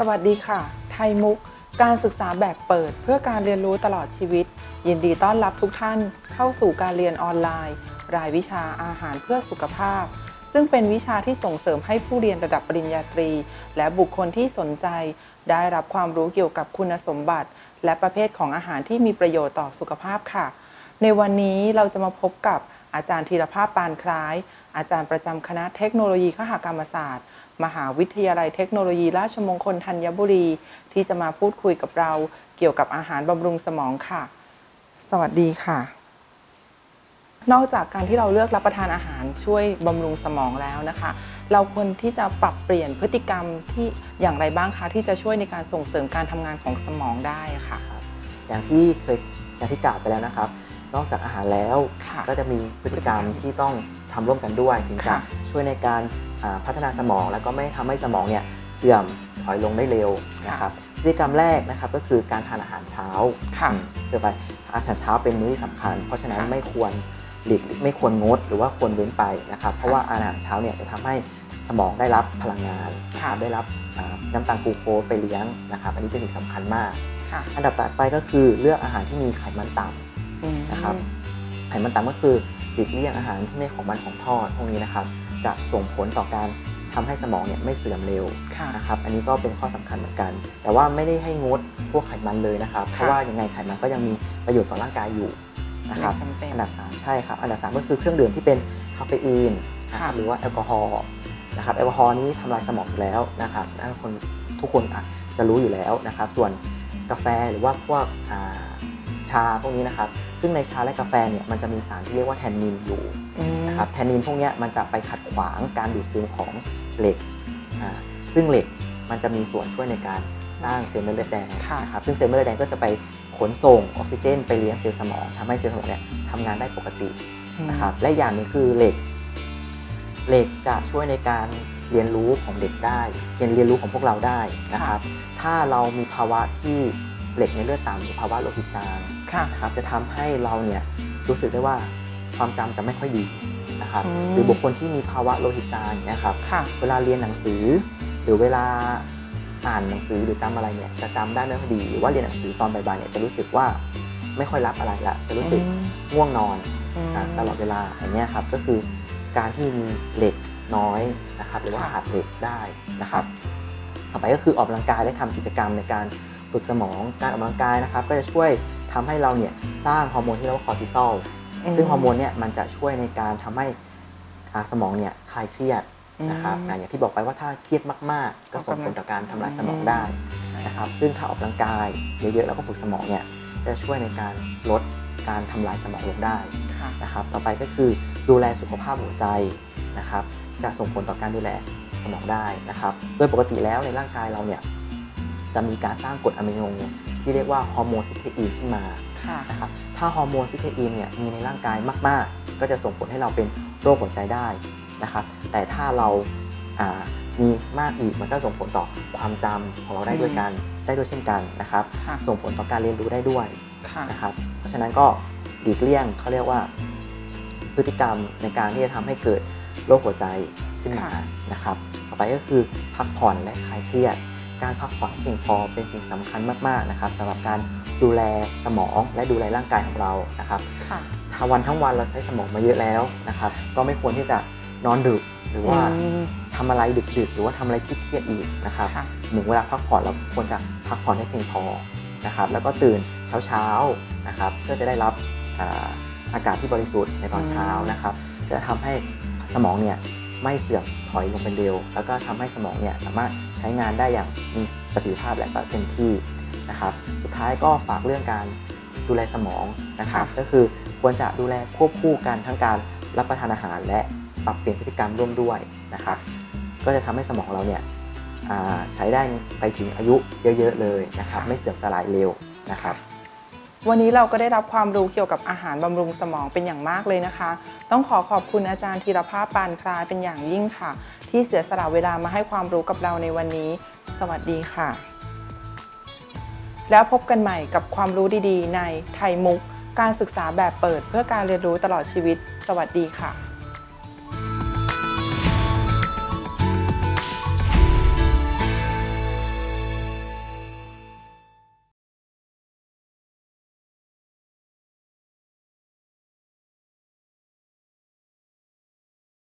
สวัสดีค่ะ ไทยมุก การศึกษาแบบเปิดเพื่อการเรียนรู้ตลอดชีวิต ยินดีต้อนรับทุกท่านเข้าสู่การเรียนออนไลน์ รายวิชาอาหารเพื่อสุขภาพ ซึ่งเป็นวิชาที่ส่งเสริมให้ผู้เรียนระดับปริญญาตรี และบุคคลที่สนใจ ได้รับความรู้เกี่ยวกับคุณสมบัติ และประเภทของอาหารที่มีประโยชน์ต่อสุขภาพค่ะ ในวันนี้เราจะมาพบกับ อาจารย์ธีรภาพปานคล้าย อาจารย์ประจำคณะเทคโนโลยีขหกรรมศาสตร์ มหาวิทยาลัยเทคโนโลยีราชมงคลธัญบุรี ที่จะมาพูดคุยกับเราเกี่ยวกับอาหารบำรุงสมองค่ะ สวัสดีค่ะ นอกจากการที่เราเลือกรับประทานอาหารช่วยบำรุงสมองแล้วนะคะ เราควรที่จะปรับเปลี่ยนพฤติกรรมที่อย่างไรบ้างคะที่จะช่วยในการส่งเสริมการทำงานของสมองได้ค่ะ อย่างที่เคยอย่างที่กล่าวไปแล้วนะครับ นอกจากอาหารแล้วค่ะก็จะมีพฤติกรรมที่ต้องทำร่วมกันด้วย ถึงจะค่ะช่วยในการอ่าพัฒนาสมอง แล้วก็ไม่ทำให้สมองเนี่ยเสื่อมถอยลงได้เร็วนะครับพฤติกรรมแรกนะครับก็คือการทานอาหารเช้าค่ะอืมเพื่อไปอาหารเช้าเป็นมื้อที่สำคัญ เพราะฉะนั้นค่ะไม่ควรหลีกไม่ควรงดหรือว่าควรเว้นไปนะครับ เพราะว่าอาหารเช้าเนี่ยจะทำให้สมองได้รับพลังงานนะครับได้รับอ่าน้ำตาลกลูโคสไปเลี้ยงนะครับ อันนี้เป็นสิ่งสำคัญมากค่ะอันดับต่อไปก็คือเลือกอาหารที่มีไขมันต่ำอืม นะครับไขมันต่ำก็คือหลีกเลี่ยงอาหารที่ไม่ของมันของทอดพวกนี้นะครับจะส่งผลต่อการทำให้สมองเนี่ยไม่เสื่อมเร็วค่ะนะครับอันนี้ก็เป็นข้อสำคัญเหมือนกัน แต่ว่าไม่ได้ให้งดพวกไขมันเลยนะครับ เพราะว่ายังไงไขมันก็ยังมีประโยชน์ต่อร่างกายอยู่นะครับไม่จำเป็นอันดับ 3 ใช่ครับ อันดับ 3 ก็คือเครื่องดื่มที่เป็นคาเฟอีนนะครับค่ะหรือว่าแอลกอฮอล์นะครับแอลกอฮอล์นี้ทำลายสมองอยู่แล้วนะครับนั่นคนทุกคนอาจจะรู้อยู่แล้วนะครับ ส่วนกาแฟหรือว่าพวกอ่า ชาพวกนี้นะครับ ซึ่งในชาและกาแฟเนี่ยมันจะมีสารที่เรียกว่าแทนนินอยู่อืมนะครับแทนนินพวกเนี้ยมันจะไปขัดขวางการดูดซึมของเหล็กอ่าซึ่งเหล็กมันจะมีส่วนช่วยในการสร้างเซลล์เม็ดเลือดแดงค่ะนะครับซึ่งเซลล์เม็ดเลือดแดงก็จะไปขนส่งออกซิเจน ไปเลี้ยงเซลล์สมองทำให้เซลล์สมองเนี่ยทำงานได้ปกตินะครับและอีกอย่างหนึงคือเหล็ก เหล็กจะช่วยในการเรียนรู้ของเด็กได้เรียนเรียนรู้ของพวกเราได้นะครับ ถ้าเรามีภาวะที่ เหล็กในเลือดต่ำหรือภาวะโลหิตจางค่ะนะครับจะทำให้เราเนี่ยรู้สึกได้ว่าความจำจะไม่ค่อยดีนะครับอืมหรือบุคคลที่มีภาวะโลหิตจางเนี่ยครับค่ะเวลาเรียนหนังสือ หรือเวลาอ่านหนังสือหรือจำอะไรเนี่ยจะจำได้ไม่ค่อยดีหรือว่าเรียนหนังสือตอนบ่ายๆเนี่ยจะรู้สึกว่าไม่ค่อยรับอะไรละจะรู้สึกอืมง่วงนอนอืมอ่าตลอดเวลาอย่างเงี้ยครับก็คือการที่มีเหล็กน้อยนะครับหรือว่าค่ะขาดเหล็กได้นะครับ ต่อไปก็คือออกกำลังกายและทำกิจกรรมในการ ฝึกสมองการออกกำลังกายนะครับ ก็จะช่วยทำให้เราเนี่ยสร้างฮอร์โมนที่เรียกว่าคอร์ติซอลซึ่งฮอร์โมนเนี่ยมันจะช่วยในการทำให้อ่าสมองเนี่ยคลายเครียดนะครับอืมอ่าอย่างที่บอกไปว่าถ้าเครียดมาก ๆ ก็ส่งผลต่อการทำลายสมองได้ใช่นะครับซึ่งถ้าออกกำลังกายเยอะๆแล้วก็ฝึกสมองเนี่ยจะช่วยในการลดการทำลายสมองลงได้ค่ะนะครับต่อไปก็คือดูแลสุขภาพหัวใจนะครับจะส่งผลต่อการดูแลสมองได้นะครับ โดยปกติแล้วในร่างกายเราเนี่ย จะมีการสร้างกรดอะมิโนที่เรียกว่าฮอร์โมนซิสเตอีนขึ้นมาค่ะนะครับถ้าฮอร์โมนซิสเตอีนเนี่ยมีในร่างกายมาก ๆ ก็จะส่งผลให้เราเป็นโรคหัวใจได้นะครับแต่ถ้าเราอ่ามีมากอีกมันก็ส่งผลต่อความจำของเราได้ด้วยกันได้ด้วยเช่นกันนะครับค่ะส่งผลต่อการเรียนรู้ได้ด้วยค่ะนะครับ เพราะฉะนั้นก็หลีกเลี่ยงเขาเรียกว่า พฤติกรรมในการที่จะทำให้เกิดโรคหัวใจขึ้นมาค่ะนะครับ ต่อไปก็คือพักผ่อนและคลายเครียด การพักผ่อนให้เพียงพอเป็นสิ่งสำคัญมากๆนะครับสำหรับการดูแลสมองและดูแลร่างกายของเรานะครับค่ะถ้าวันทั้งวันเราใช้สมองมาเยอะแล้วนะครับ ก็ไม่ควรที่จะนอนดึกหรือว่าอืมทำอะไรดึกๆ หรือว่าทำอะไรเครียดๆอีกนะครับค่ะหนึ่งเวลาพักผ่อนเราควรจะพักผ่อนให้เพียงพอนะครับแล้วก็ตื่นเช้าๆนะครับเพื่อจะได้รับอ่าอากาศที่บริสุทธิ์ในตอนเช้านะครับจะทำให้สมองเนี่ยไม่เสื่อมถอยลงไปเร็ว แล้วก็ทำให้สมองเนี่ยสามารถใช้งานได้อย่างมีประสิทธิภาพและก็เต็มที่นะครับ สุดท้ายก็ฝากเรื่องการดูแลสมองนะครับค่ะก็คือควรจะดูแลควบคู่กันทั้งการรับประทานอาหารและปรับเปลี่ยนพฤติกรรมร่วมด้วยนะครับ ก็จะทำให้สมองเราเนี่ยอ่าใช้ได้ไปถึงอายุเยอะๆเลยนะครับ ไม่เสื่อมสลายเร็วนะครับ วันนี้เราก็ได้รับความรู้เกี่ยวกับอาหารบำรุงสมองเป็นอย่างมากเลยนะคะ ต้องขอขอบคุณอาจารย์ธีรภาพปานคลายเป็นอย่างยิ่งค่ะ ที่เสียสละเวลามาให้ความรู้กับเราในวันนี้ สวัสดีค่ะ แล้วพบกันใหม่กับความรู้ดีๆ ในไทยมุก การศึกษาแบบเปิดเพื่อการเรียนรู้ตลอดชีวิต สวัสดีค่ะ